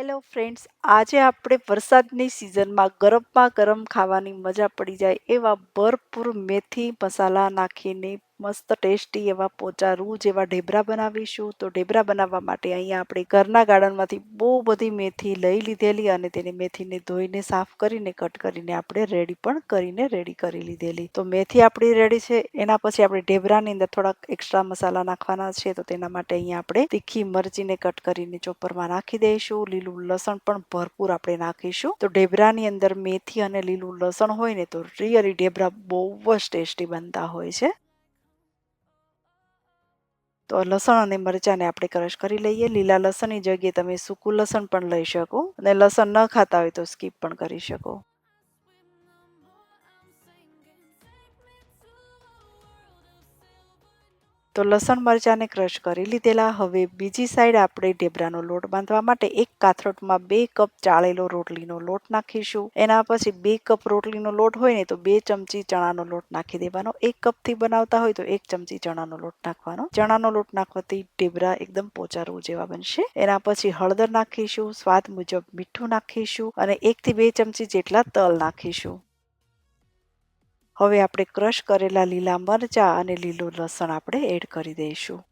Hello friends, આજે આપણે વરસાદની સિઝનમાં ગરમમાં ગરમ ખાવાની મજા પડી જાય એવા ભરપૂર મેથી મસાલા નાખીને મસ્ત ટેસ્ટી એવા પોચા રૂ જેવા ઢેબરા બનાવીશું. તો ઢેબરા બનાવવા માટે અહીંયા આપણે ઘરના ગાર્ડનમાંથી બહુ બધી મેથી લઈ લીધેલી અને તેને મેથીને ધોઈને સાફ કરીને, કટ કરીને આપણે રેડી પણ કરીને રેડી કરી લીધેલી. તો મેથી આપણી રેડી છે. એના પછી આપણે ઢેબરાની અંદર થોડાક એક્સ્ટ્રા મસાલા નાખવાના છે. તો તેના માટે અહીંયા આપણે તીખી મરચીને કટ કરીને ચોપરમાં નાખી દઈશું. લીલું લસણ પણ ભરપૂર આપણે નાખીશું. તો ઢેબરાની અંદર મેથી અને લીલું લસણ હોય ને, તો રિયલી ઢેબરા બહુ જ ટેસ્ટી બનતા હોય છે. તો લસણ અને મરચાંને આપણે ક્રશ કરી લઈએ. લીલા લસણની જગ્યાએ તમે સૂકું લસણ પણ લઈ શકો અને લસણ ન ખાતા હોય તો સ્કીપ પણ કરી શકો. તો લસણ મરચાંને ક્રશ કરી લીધેલા. હવે બીજી સાઈડ આપણે ઢેબરાનો લોટ બાંધવા માટે એક કાથરોટમાં બે કપ ચાળેલો રોટલીનો લોટ નાખીશું. એના પછી બે કપ રોટલીનો લોટ હોય ને તો બે ચમચી ચણાનો લોટ નાખી દેવાનો. એક કપથી બનાવતા હોય તો એક ચમચી ચણાનો લોટ નાખવાનો. ચણાનો લોટ નાખવાથી ઢેબરા એકદમ પોચારો જેવા બનશે. એના પછી હળદર નાખીશું. સ્વાદ મુજબ મીઠું નાખીશું અને એકથી બે ચમચી જેટલા તલ નાખીશું. હવે આપણે ક્રશ કરેલા લીલા મરચાં અને લીલું લસણ આપણે એડ કરી દઈશું.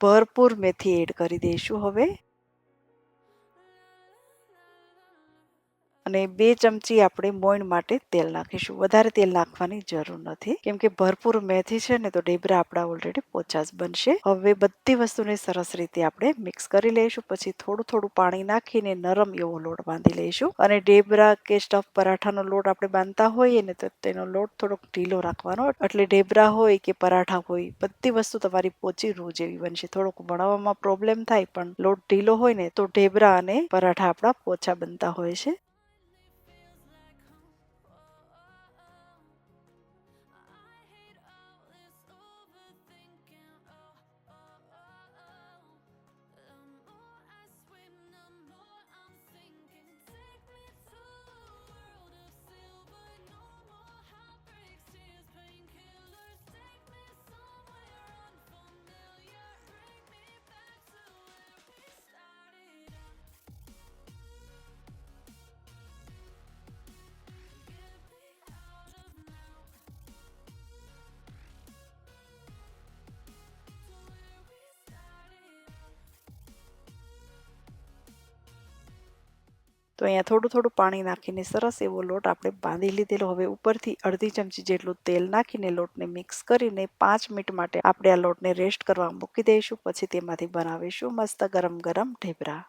ભરપૂર મેથી એડ કરી દઈશું હવે. અને બે ચમચી આપણે મોઈન માટે તેલ નાખીશું. વધારે તેલ નાખવાની જરૂર નથી. કેમ કે ભરપૂર મેથી છે ને, તો ઢેબરા આપણા ઓલરેડી પોચા જ બનશે. હવે બધી વસ્તુને સરસ રીતે આપણે મિક્સ કરી લઈશું. પછી થોડું થોડું પાણી નાખીને નરમ એવો લોટ બાંધી લઈશું. અને ઢેબરા કે સ્ટફ પરાઠાનો લોટ આપણે બાંધતા હોઈએ ને, તો તેનો લોટ થોડોક ઢીલો રાખવાનો. એટલે ઢેબરા હોય કે પરાઠા હોય, બધી વસ્તુ તમારી પોચી રૂ જેવી બનશે. થોડુંક બનાવવામાં પ્રોબ્લેમ થાય, પણ લોટ ઢીલો હોય ને, તો ઢેબરા અને પરાઠા આપણા પોચા બનતા હોય છે. તો અહીંયા થોડું થોડું પાણી નાખીને સરસ એવો લોટ આપણે બાંધી લીધેલો. હવે ઉપરથી અડધી ચમચી જેટલું તેલ નાખીને લોટને મિક્સ કરીને પાંચ મિનિટ માટે આપણે આ લોટને રેસ્ટ કરવા મૂકી દઈશું. પછી તેમાંથી બનાવીશું મસ્ત ગરમ ગરમ ઢેબરા.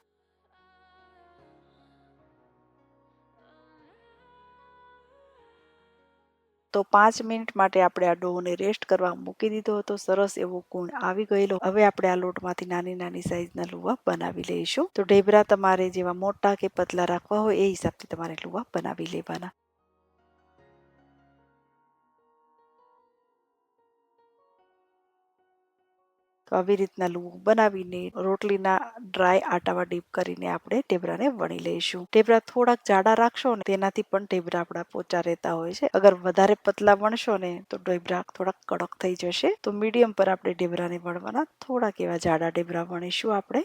તો પાંચ મિનિટ માટે આપણે આ ડોને રેસ્ટ કરવા મૂકી દીધો હતો. સરસ એવો કુણ આવી ગયેલો. હવે આપણે આ લોટમાંથી નાની નાની સાઈઝના લુવા બનાવી લઈશું. તો ઢેબરા તમારે જેવા મોટા કે પતલા રાખવા હોય એ હિસાબથી તમારે લુવા બનાવી લેવાના. તો આવી રીતના લૂ બનાવીને રોટલીના ડ્રાય આટામાં ડીપ કરીને આપણે ઢેબરાને વણી લઈશું. ટેબરા થોડાક જાડા રાખશો ને તેનાથી પણ ટેબરા આપણા પોચા રહેતા હોય છે. અગર વધારે પતલા વણશો ને તો ઢેબરા થોડાક કડક થઈ જશે. તો મીડિયમ પર આપણે ઢેબરાને વણવાના થોડાક એવા જાડા ઢેબરા વણીશું આપણે.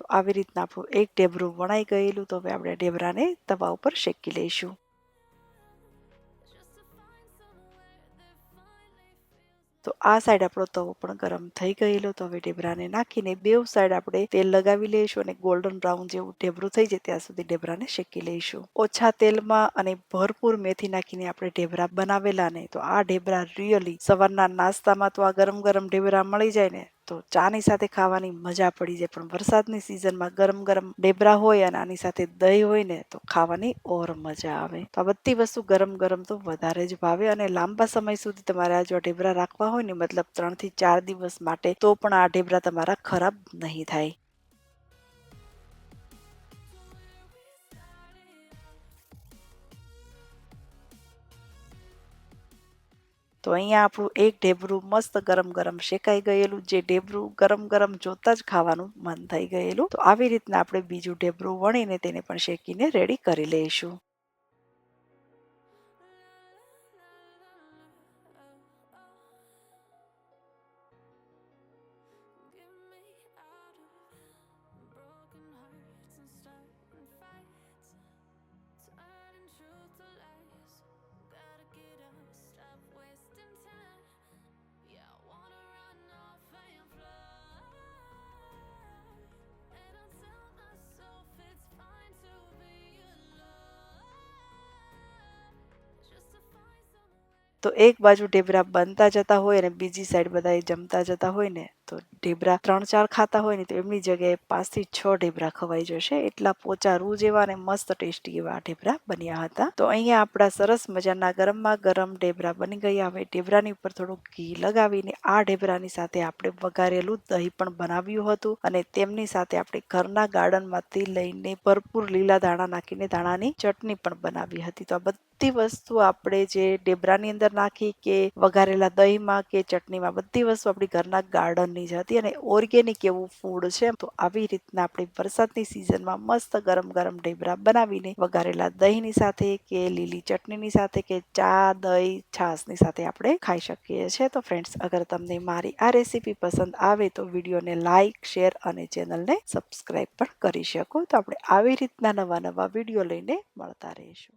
તો આવી રીતના આપણું એક ઢેબરું વણાઈ ગયેલું તો હવે આપણે ઢેબરાને તવા ઉપર શેકી લઈશું. તો આ સાઈડ આપણો તવો પણ ગરમ થઈ ગયેલો તો હવે ઢેબરાને નાખીને બેવ સાઈડ આપણે તેલ લગાવી લઈશું અને ગોલ્ડન બ્રાઉન જેવું ઢેબરું થઈ જાય ત્યાં સુધી ઢેબરાને શેકી લઈશું. ઓછા તેલમાં અને ભરપૂર મેથી નાખીને આપણે ઢેબરા બનાવેલા ને તો આ ઢેબરા રિયલી સવારના નાસ્તામાં તો આ ગરમ ગરમ ઢેબરા મળી જાય ને તો ચાની સાથે ખાવાની મજા પડી જાય. પણ વરસાદની સિઝનમાં ગરમ ગરમ ઢેબરા હોય અને આની સાથે દહીં હોય ને, તો ખાવાની ઓર મજા આવે. તો આ બધી વસ્તુ ગરમ ગરમ તો વધારે જ ભાવે અને લાંબા સમય સુધી તમારે આ જો ઢેબરા રાખવા હોય ને, મતલબ ત્રણથી ચાર દિવસ માટે, તો પણ આ ઢેબરા તમારા ખરાબ નહીં થાય. તો અહીંયા આપણું એક ઢેબરું મસ્ત ગરમ ગરમ શેકાઈ ગયેલું, જે ઢેબરું ગરમ ગરમ જોતા જ ખાવાનું મન થઈ ગયેલું. તો આવી રીતના આપણે બીજું ઢેબરું વણીને તેને પણ શેકીને રેડી કરી લઈશું. તો એક બાજુ ઢેબરા બનતા જતા હોય અને બીજી સાઈડ બધા જમતા જતા હોય ને, તો ઢેબરા ત્રણ ચાર ખાતા હોય ને, તો એમની જગ્યાએ પાંચથી છ ઢેબરા ખવાઈ જશે. એટલા પોચા રૂ જેવા અને મસ્ત ટેસ્ટી એવા ઢેબરા બન્યા હતા. તો અહીંયા આપણા સરસ મજાના ગરમમાં ગરમ ઢેબરા બની ગયા. હવે ઢેબરાની ઉપર થોડું ઘી લગાવીને આ ઢેબરાની સાથે આપણે વઘારેલું દહીં પણ બનાવ્યું હતું અને તેમની સાથે આપણે ઘરના ગાર્ડનમાંથી લઈને ભરપૂર લીલા દાણા નાખીને દાણાની ચટણી પણ બનાવી હતી. તો આ બધી વસ્તુ આપણે જે ડેબરાની અંદર નાખી કે વઘારેલા દહીંમાં કે ચટણીમાં, બધી વસ્તુ આપણી ઘરના ગાર્ડનની જ હતી અને ઓર્ગેનિક એવું ફૂડ છે તો આવી રીતના આપણે વરસાદની સિઝનમાં મસ્ત ગરમ ગરમ ઢેબરા બનાવીને વઘારેલા દહીંની સાથે કે લીલી ચટણીની સાથે કે ચા, દહીં, છાશની સાથે આપણે ખાઈ શકીએ છીએ. તો ફ્રેન્ડ્સ અગર તમને મારી આ રેસીપી પસંદ આવે તો વિડીયોને લાઇક શેર અને ચેનલને સબસ્ક્રાઈબ પણ કરી શકો. તો આપણે આવી રીતના નવા નવા વીડિયો લઈને મળતા રહીશું.